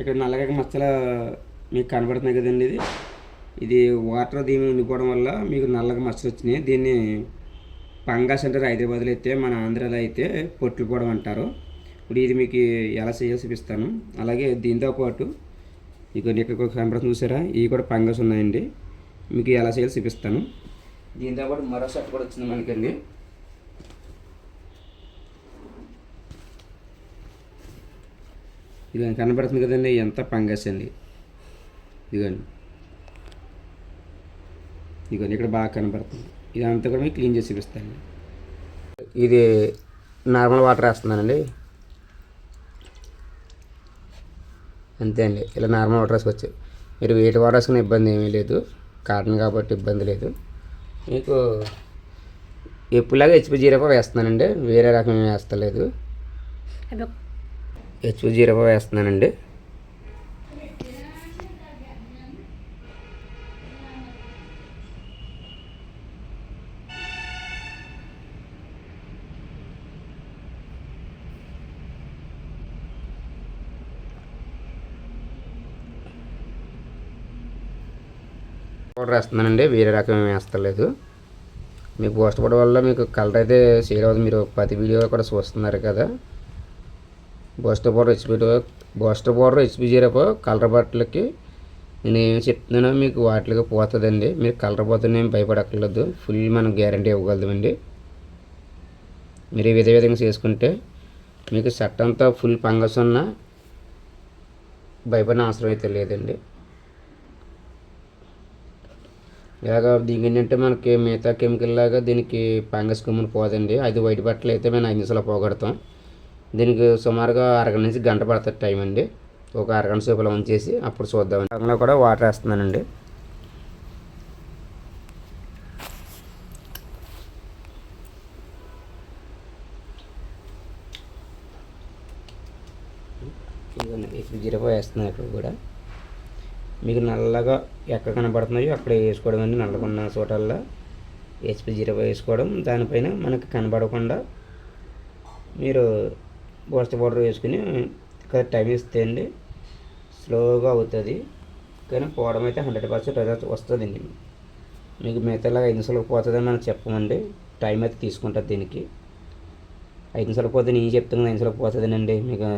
ఇక్కడ నల్లగా మచ్చల మీకు కనబడుతున్నాయి కదండి ఇది. ఇది వాటర్ దీని ఉండిపోవడం వల్ల మీకు నల్లగా మచ్చలు వచ్చినాయి. దీన్ని పంగాస్ అంటారు హైదరాబాద్లో అయితే మన ఆంధ్రాలో అయితే పొట్లు పోవడం అంటారు. ఇప్పుడు ఇది మీకు ఎలా చేయాలో చూపిస్తాను. అలాగే దీంతో పాటు ఇక ఇక్కడ కనబడుతుంది చూసారా? ఇవి కూడా పంగస్ ఉన్నాయండి. మీకు ఎలా చేయాలో చూపిస్తాను. దీంతో పాటు మరో షర్ట్ కూడా వచ్చింది మనకండి. ఇది కనబడుతుంది కదండి ఎంత పంగస్ అండి. ఇదిగోండి. ఇదిగోండి ఇక్కడ బాగా కనబడుతుంది. ఇదంతా కూడా మీకు క్లీన్ చేసి చూపిస్తాను ఇది నార్మల్ వాటర్ వేస్తున్నానండి. అంతే అండి ఇలా నార్మల్ వాటర్ వేసుకోవచ్చు. మీరు వేటి వాటర్ వేసుకునే ఇబ్బంది ఏమీ లేదు. కాటన్ కాబట్టి ఇబ్బంది లేదు. మీకు ఎప్పుడులాగా హెచ్పి జీరో వేస్తున్నానండి. వేరే రకం ఏమీ వేస్తలేదు. హెచ్పి జీరో వేస్తున్నానండి. పౌడర్ వేస్తున్నానండి. వేరే రకం ఏమి వేస్తలేదు. మీకు పోస్ట్ పౌడర్ వల్ల మీకు కలర్ అయితే సేల్ అవుతుంది. మీరు ప్రతి వీడియో కూడా చూస్తున్నారు కదా. Booster powder HP booster powder HP zero colour బట్టలకి నేను ఏమి చెప్తున్నానో మీకు వాటికి పోతుందండి. మీరు కలర్ పోతుంది ఏమి భయపడక్కర్లేదు. ఫుల్ మనం గ్యారంటీ ఇవ్వగలదండి మీరు ఈ విధ విధంగా చేసుకుంటే మీకు షర్ట్ అంతా ఫుల్ పంగస్ ఉన్నా భయపడిన అవసరం అయితే లేదండి. ఇలాగ దీనికి ఏంటంటే మనకి మిగతా కెమికల్ లాగా దీనికి పంగస్ కమ్ముని పోదండి. అది వైట్ బట్టలు అయితే మేము ఐదు నిమిషాలు పోగొడతాం. దీనికి సుమారుగా అరగంట నుంచి గంట పడుతుంది టైం అండి. ఒక అరగంట సేపులో ఉంచేసి అప్పుడు చూద్దాం. అందులో కూడా వాటర్ వేస్తున్నానండి ఇప్పుడు జీరో వేస్తున్నాను ఇక్కడ కూడా. మీకు నల్లగా ఎక్కడ కనబడుతున్నాయో అక్కడ వేసుకోవడం అండి నల్లగా ఉన్న చోటల్లో. హెచ్పి జీరో వేసుకోవడం. దానిపైన మనకి కనబడకుండా మీరు బోస్ట్ పౌడర్ వేసుకుని ఇక్కడ టైం ఇస్తే అండి స్లోగా అవుతుంది. కానీ పోవడం అయితే హండ్రెడ్ పర్సెంట్ రిజల్ట్ వస్తుందండి. మీకు మిగతాలాగా ఐదు నిమిషాలకు పోతుందని మనం చెప్పమండి. టైం అయితే తీసుకుంటుంది దీనికి. ఐదు నిమిషాలకు పోతే నేను చెప్తాను ఐదు నిమిషాలకు పోతుందండి మీకు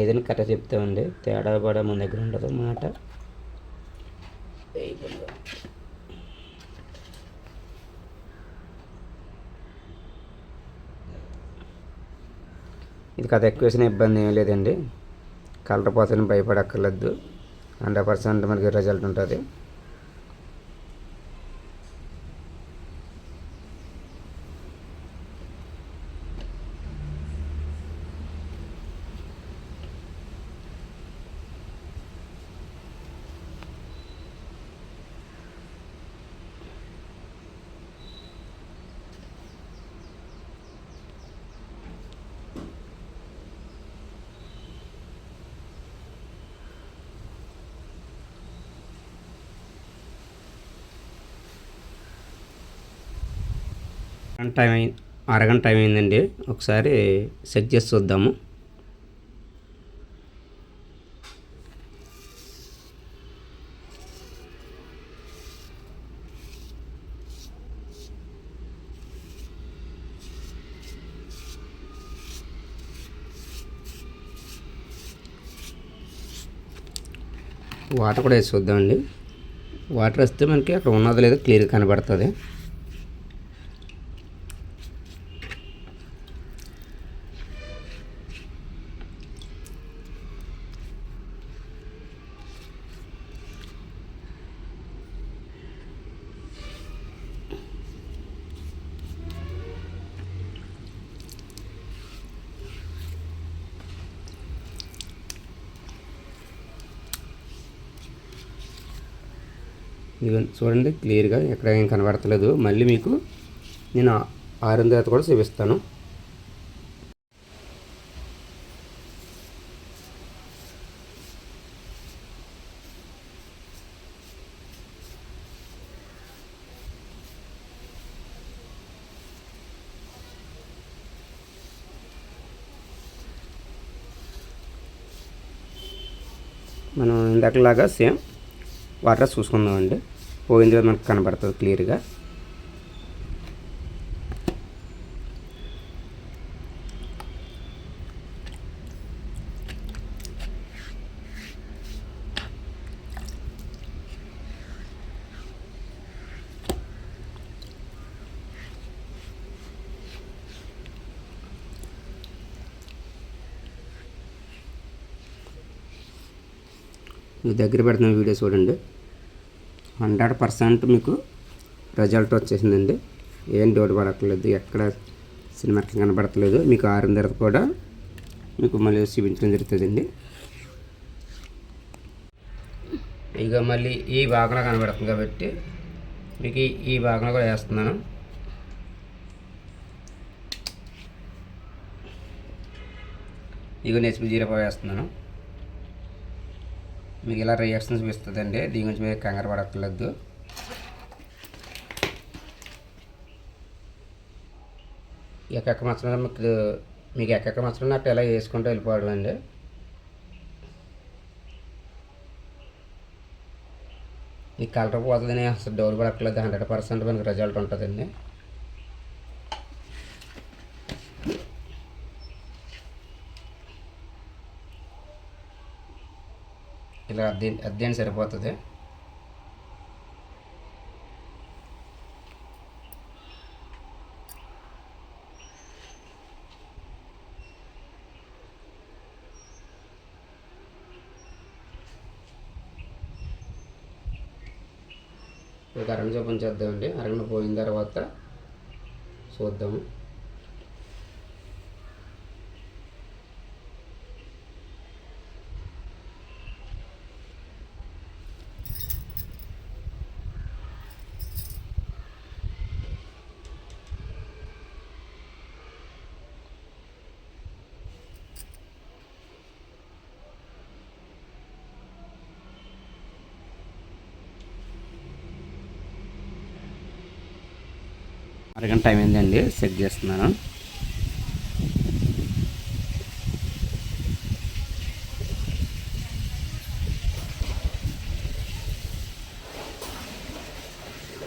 ఏదైనా కరెక్ట్ చెప్తామండి. తేడా పడ మన దగ్గర ఉండదు మాట ఇది కథ ఎక్కువ వేసిన ఇబ్బంది ఏం లేదండి. కలర్ పోతని భయపడక్కర్లేదు. హండ్రెడ్ పర్సెంట్ మనకి రిజల్ట్ ఉంటుంది. అరగంట టైం అయింది అరగంట టైం అయిందండి. ఒకసారి చెక్ చేసి చూద్దాము. వాటర్ కూడా వేసి చూద్దామండి. వాటర్ వస్తే మనకి అక్కడ ఉన్నది లేదో క్లియర్గా కనబడుతుంది. ఇదిగో చూడండి క్లియర్గా ఎక్కడ ఏం కనబడతలేదు. మళ్ళీ మీకు నేను ఆరిన తర్వాత కూడా చూపిస్తాను. మనం ఇందాకలాగా సేమ్ వాటర్ చూసుకుందామండి. పోయింది కదా మనకు కనబడుతుంది క్లియర్గా మీ దగ్గర పెడుతున్న వీడియో చూడండి హండ్రెడ్ పర్సెంట్ మీకు రిజల్ట్ వచ్చేసిందండి. ఏం డౌట్ పడట్లేదు ఎక్కడ సినిమా కనబడట్లేదు మీకు ఆరిన తర్వాత కూడా మీకు మళ్ళీ చూపించడం జరుగుతుందండి. ఇక మళ్ళీ ఈ భాగంలో కనబడుతుంది కాబట్టి మీకు ఈ- భాగంలో కూడా వేస్తున్నాను. ఇక నెక్స్ట్ జీరో వేస్తున్నాను. మీకు ఇలా రియాక్షన్స్ చూపిస్తుందండి దీని గురించి మీరు కంగారు పడక్కర్లేదు. ఎక్కక్క మచ్చలు మీకు మీకు ఎక్కక్క మచ్చలు అట్లా ఇలా వేసుకుంటూ వెళ్ళిపోవడం అండి ఈ కలర్ పోతుందని అసలు డౌట్ పడక్కర్లేదు. హండ్రెడ్ పర్సెంట్ మనకి రిజల్ట్ ఉంటుందండి. ఇలా అద్దె అద్దెని సరిపోతుంది. ఇప్పుడు కరెంట్ చూపించేద్దామండి అరగంట పోయిన తర్వాత చూద్దాము. అరగంట టైం అయిందండి సెట్ చేస్తున్నాను.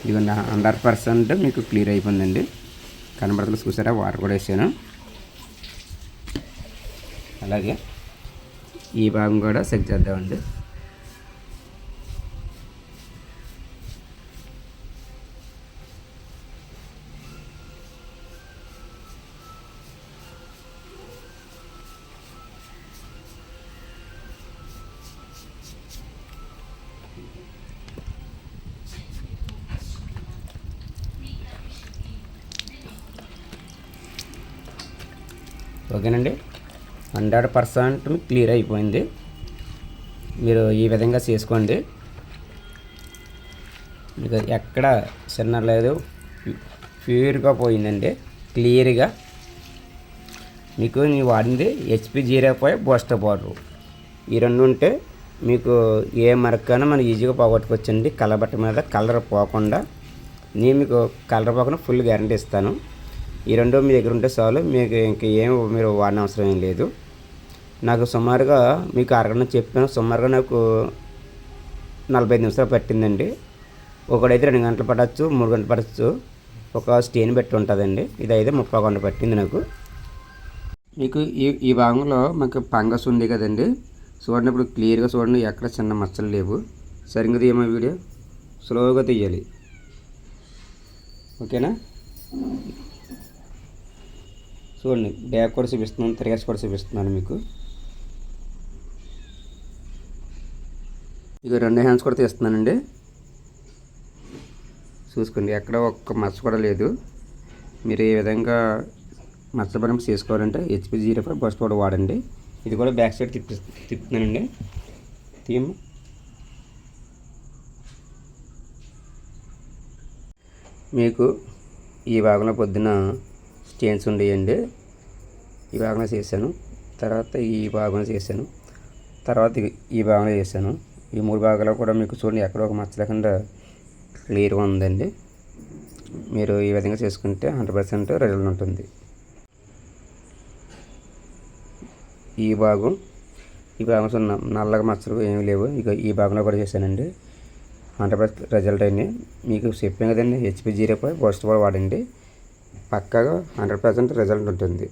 ఇదిగోండి హండ్రెడ్ పర్సెంట్ మీకు క్లియర్ అయిపోయిందండి. కనబడతలు చూసారా? వాటర్ కూడా వేసాను. అలాగే ఈ భాగం కూడా సెట్ చేద్దామండి. ఓకేనండి? హండ్రెడ్ పర్సెంట్ క్లియర్ అయిపోయింది. మీరు ఈ విధంగా చేసుకోండి. మీకు ఎక్కడ చిన్న లేదు. ప్యూర్గా పోయిందండి. క్లియర్గా. మీకు నేను వాడింది HP zero five booster powder. ఈ రెండు ఉంటే మీకు ఏ మరకైనా మనం ఈజీగా పోగొట్టుకోవచ్చండి. కలర్ బట్ట మీద కలర్ పోకుండా నేను మీకు కలర్ పోకుండా ఫుల్ గ్యారంటీ ఇస్తాను. ఈ రెండు మీ దగ్గర ఉంటే చాలు. మీకు ఇంక ఏం మీరు వాడిన అవసరం ఏం లేదు. నాకు సుమారుగా మీకు అరగంట చెప్పాను. సుమారుగా నాకు నలభై ఐదు నిమిషాలు పట్టిందండి. ఒకడైతే రెండు గంటలు పట్టచ్చు మూడు గంటలు పట్టచ్చు. ఒక స్టేన్ పెట్టి ఉంటుందండి. ఇది అయితే ముప్పై గంట పట్టింది నాకు. మీకు ఈ ఈ భాగంలో మాకు ఫంగస్ ఉంది కదండి. చూడండి ఇప్పుడు క్లియర్గా చూడండి. ఎక్కడ చిన్న మచ్చలు లేవు. సరిగ్గా తీయమా వీడియో? స్లోగా తీయాలి. ఓకేనా? చూడండి బ్యాక్ కూడా చూపిస్తున్నాను తిరగేసి కూడా చూపిస్తున్నాను మీకు. ఇక రెండు హ్యాండ్స్ కూడా తీస్తున్నానండి. చూసుకోండి ఎక్కడ ఒక్క మచ్చ కూడా లేదు. మీరు ఏ విధంగా మచ్చ చేసుకోవాలంటే హెచ్పి జీరో ఫైవ్ బస్ కూడా వాడండి. ఇది కూడా బ్యాక్ సైడ్ తిప్పి తిప్పుతున్నానండి. తీయమ్మ. మీకు ఈ భాగంలో పొద్దున స్టేన్స్ ఉండేయండి. ఈ భాగంలో చేశాను. తర్వాత ఈ భాగంలో చేశాను. తర్వాత ఈ- భాగంలో చేశాను. ఈ మూడు భాగాలు కూడా మీకు చూడండి ఎక్కడ ఒక మచ్చ లేకుండా క్లియర్గా ఉందండి. మీరు ఈ విధంగా చేసుకుంటే హండ్రెడ్ పర్సెంట్ రిజల్ట్ ఉంటుంది. ఈ భాగం ఈ భాగం సున్నా నల్లగా మచ్చలు ఏమీ లేవు. ఇక ఈ భాగంలో కూడా చేశానండి. హండ్రెడ్ పర్సెంట్ రిజల్ట్ అయింది మీకు చెప్పాను కదండి హెచ్పి జీరో ఫైవ్ ఫస్ట్ కూడా వాడండి. పక్కాగా హండ్రెడ్ పర్సెంట్ రిజల్ట్ ఉంటుంది.